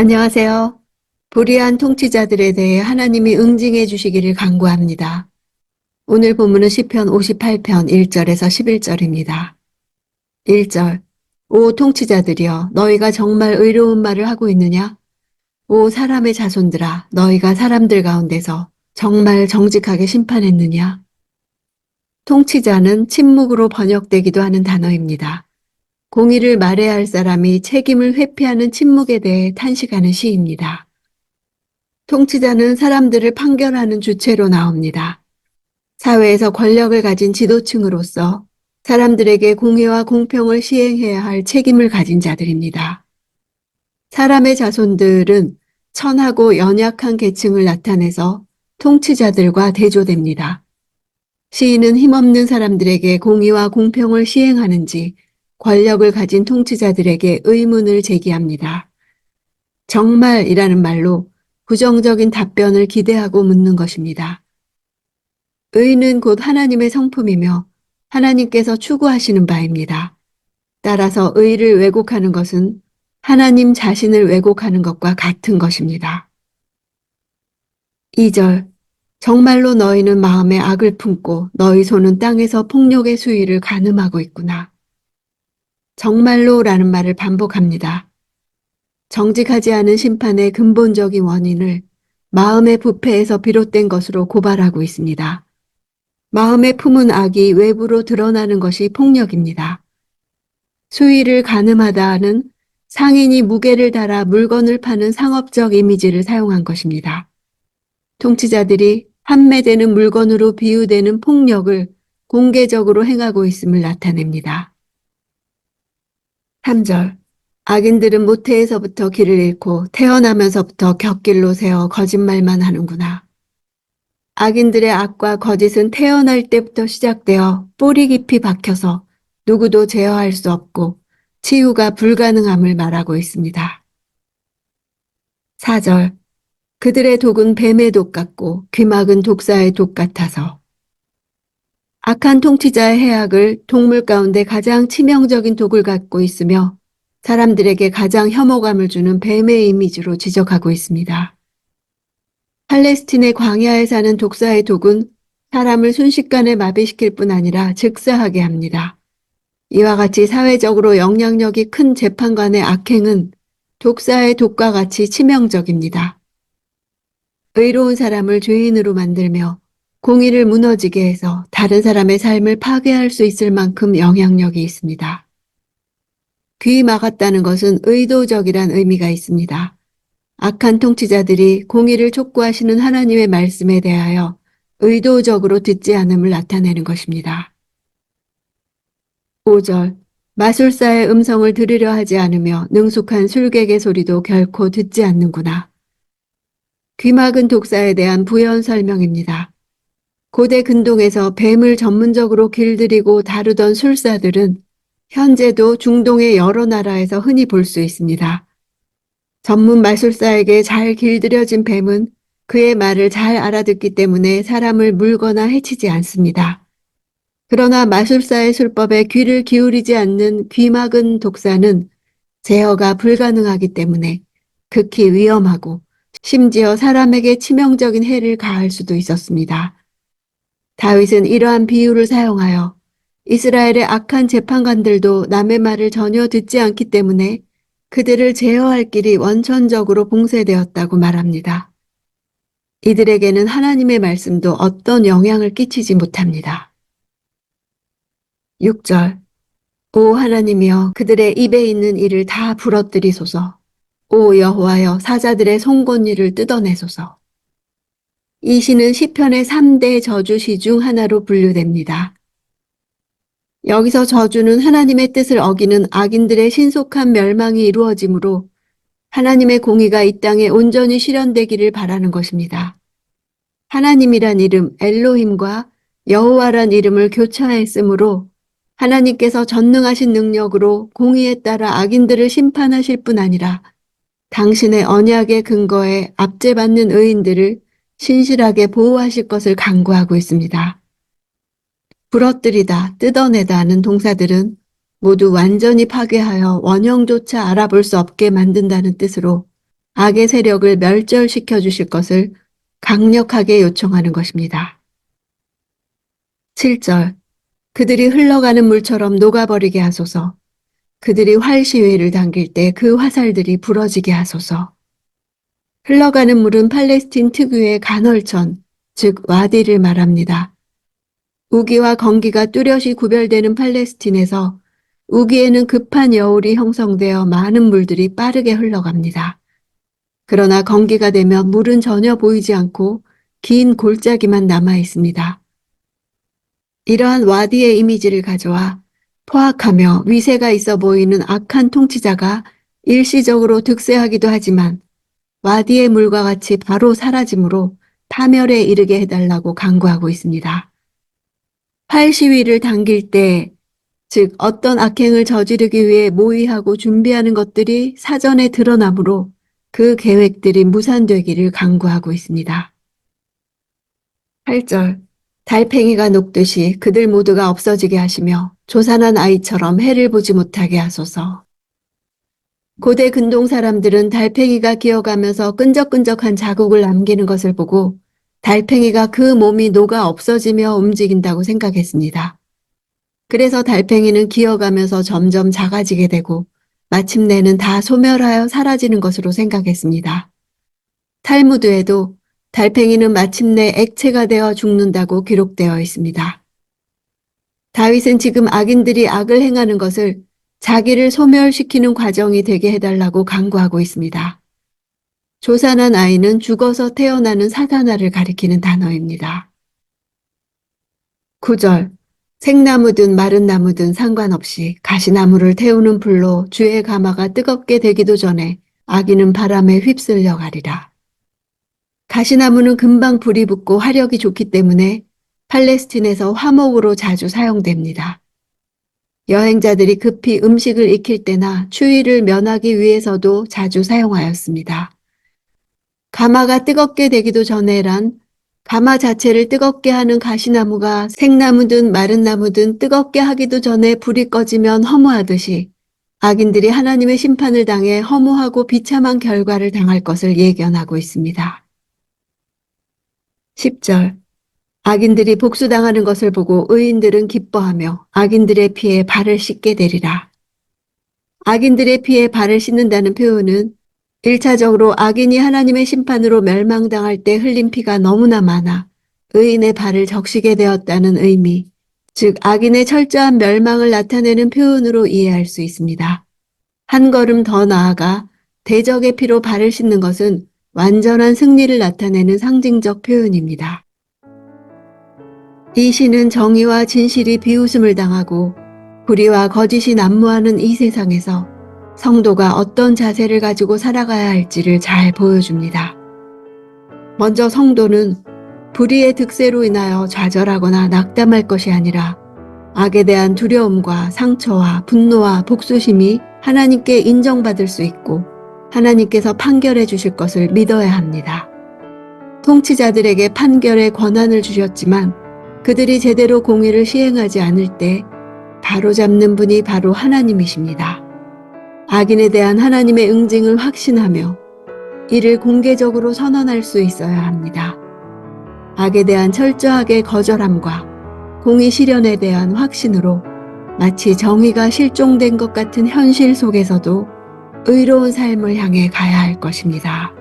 안녕하세요. 불의한 통치자들에 대해 하나님이 응징해 주시기를 간구합니다. 오늘 본문은 시편 58편 1절에서 11절입니다. 1절 오 통치자들이여 너희가 정말 의로운 말을 하고 있느냐? 오 사람의 자손들아 너희가 사람들 가운데서 정말 정직하게 심판했느냐? 통치자는 침묵으로 번역되기도 하는 단어입니다. 공의를 말해야 할 사람이 책임을 회피하는 침묵에 대해 탄식하는 시입니다. 통치자는 사람들을 판결하는 주체로 나옵니다. 사회에서 권력을 가진 지도층으로서 사람들에게 공의와 공평을 시행해야 할 책임을 가진 자들입니다. 사람의 자손들은 천하고 연약한 계층을 나타내서 통치자들과 대조됩니다. 시인은 힘없는 사람들에게 공의와 공평을 시행하는지 권력을 가진 통치자들에게 의문을 제기합니다. 정말이라는 말로 부정적인 답변을 기대하고 묻는 것입니다. 의는 곧 하나님의 성품이며 하나님께서 추구하시는 바입니다. 따라서 의를 왜곡하는 것은 하나님 자신을 왜곡하는 것과 같은 것입니다. 2절 정말로 너희는 마음에 악을 품고 너희 손은 땅에서 폭력의 수위를 가늠하고 있구나. 정말로 라는 말을 반복합니다. 정직하지 않은 심판의 근본적인 원인을 마음의 부패에서 비롯된 것으로 고발하고 있습니다. 마음에 품은 악이 외부로 드러나는 것이 폭력입니다. 수위를 가늠하다는 상인이 무게를 달아 물건을 파는 상업적 이미지를 사용한 것입니다. 통치자들이 판매되는 물건으로 비유되는 폭력을 공개적으로 행하고 있음을 나타냅니다. 3절 악인들은 모태에서부터 길을 잃고 태어나면서부터 곁길로 세워 거짓말만 하는구나. 악인들의 악과 거짓은 태어날 때부터 시작되어 뿌리 깊이 박혀서 누구도 제어할 수 없고 치유가 불가능함을 말하고 있습니다. 4절 그들의 독은 뱀의 독 같고 귀막은 독사의 독 같아서 악한 통치자의 해악을 동물 가운데 가장 치명적인 독을 갖고 있으며 사람들에게 가장 혐오감을 주는 뱀의 이미지로 지적하고 있습니다. 팔레스틴의 광야에 사는 독사의 독은 사람을 순식간에 마비시킬 뿐 아니라 즉사하게 합니다. 이와 같이 사회적으로 영향력이 큰 재판관의 악행은 독사의 독과 같이 치명적입니다. 의로운 사람을 죄인으로 만들며 공의를 무너지게 해서 다른 사람의 삶을 파괴할 수 있을 만큼 영향력이 있습니다. 귀 막았다는 것은 의도적이란 의미가 있습니다. 악한 통치자들이 공의를 촉구하시는 하나님의 말씀에 대하여 의도적으로 듣지 않음을 나타내는 것입니다. 5절 마술사의 음성을 들으려 하지 않으며 능숙한 술객의 소리도 결코 듣지 않는구나. 귀막은 독사에 대한 부연 설명입니다. 고대 근동에서 뱀을 전문적으로 길들이고 다루던 술사들은 현재도 중동의 여러 나라에서 흔히 볼 수 있습니다. 전문 마술사에게 잘 길들여진 뱀은 그의 말을 잘 알아듣기 때문에 사람을 물거나 해치지 않습니다. 그러나 마술사의 술법에 귀를 기울이지 않는 귀막은 독사는 제어가 불가능하기 때문에 극히 위험하고 심지어 사람에게 치명적인 해를 가할 수도 있었습니다. 다윗은 이러한 비유를 사용하여 이스라엘의 악한 재판관들도 남의 말을 전혀 듣지 않기 때문에 그들을 제어할 길이 원천적으로 봉쇄되었다고 말합니다. 이들에게는 하나님의 말씀도 어떤 영향을 끼치지 못합니다. 6절 오 하나님이여 그들의 입에 있는 이를 다 부러뜨리소서 오 여호와여 사자들의 송곳니를 뜯어내소서 이 시는 시편의 3대 저주시 중 하나로 분류됩니다. 여기서 저주는 하나님의 뜻을 어기는 악인들의 신속한 멸망이 이루어지므로 하나님의 공의가 이 땅에 온전히 실현되기를 바라는 것입니다. 하나님이란 이름 엘로힘과 여호와란 이름을 교차했으므로 하나님께서 전능하신 능력으로 공의에 따라 악인들을 심판하실 뿐 아니라 당신의 언약의 근거에 압제받는 의인들을 신실하게 보호하실 것을 강구하고 있습니다. 부러뜨리다, 뜯어내다 하는 동사들은 모두 완전히 파괴하여 원형조차 알아볼 수 없게 만든다는 뜻으로 악의 세력을 멸절시켜 주실 것을 강력하게 요청하는 것입니다. 7절. 그들이 흘러가는 물처럼 녹아버리게 하소서. 그들이 활 시위를 당길 때 그 화살들이 부러지게 하소서. 흘러가는 물은 팔레스틴 특유의 간헐천, 즉 와디를 말합니다. 우기와 건기가 뚜렷이 구별되는 팔레스틴에서 우기에는 급한 여울이 형성되어 많은 물들이 빠르게 흘러갑니다. 그러나 건기가 되면 물은 전혀 보이지 않고 긴 골짜기만 남아 있습니다. 이러한 와디의 이미지를 가져와 포악하며 위세가 있어 보이는 악한 통치자가 일시적으로 득세하기도 하지만 와디의 물과 같이 바로 사라짐으로 파멸에 이르게 해달라고 강구하고 있습니다. 팔 시위를 당길 때, 즉 어떤 악행을 저지르기 위해 모의하고 준비하는 것들이 사전에 드러나므로 그 계획들이 무산되기를 강구하고 있습니다. 8절 달팽이가 녹듯이 그들 모두가 없어지게 하시며 조산한 아이처럼 해를 보지 못하게 하소서. 고대 근동 사람들은 달팽이가 기어가면서 끈적끈적한 자국을 남기는 것을 보고 달팽이가 그 몸이 녹아 없어지며 움직인다고 생각했습니다. 그래서 달팽이는 기어가면서 점점 작아지게 되고 마침내는 다 소멸하여 사라지는 것으로 생각했습니다. 탈무드에도 달팽이는 마침내 액체가 되어 죽는다고 기록되어 있습니다. 다윗은 지금 악인들이 악을 행하는 것을 자기를 소멸시키는 과정이 되게 해달라고 강구하고 있습니다. 조산한 아이는 죽어서 태어나는 사자나를 가리키는 단어입니다. 9절 생나무든 마른 나무든 상관없이 가시나무를 태우는 불로 주의 가마가 뜨겁게 되기도 전에 아기는 바람에 휩쓸려 가리라. 가시나무는 금방 불이 붙고 화력이 좋기 때문에 팔레스틴에서 화목으로 자주 사용됩니다. 여행자들이 급히 음식을 익힐 때나 추위를 면하기 위해서도 자주 사용하였습니다. 가마가 뜨겁게 되기도 전에란 가마 자체를 뜨겁게 하는 가시나무가 생나무든 마른 나무든 뜨겁게 하기도 전에 불이 꺼지면 허무하듯이 악인들이 하나님의 심판을 당해 허무하고 비참한 결과를 당할 것을 예견하고 있습니다. 10절 악인들이 복수당하는 것을 보고 의인들은 기뻐하며 악인들의 피에 발을 씻게 되리라. 악인들의 피에 발을 씻는다는 표현은 1차적으로 악인이 하나님의 심판으로 멸망당할 때 흘린 피가 너무나 많아 의인의 발을 적시게 되었다는 의미, 즉 악인의 철저한 멸망을 나타내는 표현으로 이해할 수 있습니다. 한 걸음 더 나아가 대적의 피로 발을 씻는 것은 완전한 승리를 나타내는 상징적 표현입니다. 이 시는 정의와 진실이 비웃음을 당하고 불의와 거짓이 난무하는 이 세상에서 성도가 어떤 자세를 가지고 살아가야 할지를 잘 보여줍니다. 먼저 성도는 불의의 득세로 인하여 좌절하거나 낙담할 것이 아니라 악에 대한 두려움과 상처와 분노와 복수심이 하나님께 인정받을 수 있고 하나님께서 판결해 주실 것을 믿어야 합니다. 통치자들에게 판결의 권한을 주셨지만 그들이 제대로 공의를 시행하지 않을 때 바로 잡는 분이 바로 하나님이십니다. 악인에 대한 하나님의 응징을 확신하며 이를 공개적으로 선언할 수 있어야 합니다. 악에 대한 철저하게 거절함과 공의 실현에 대한 확신으로 마치 정의가 실종된 것 같은 현실 속에서도 의로운 삶을 향해 가야 할 것입니다.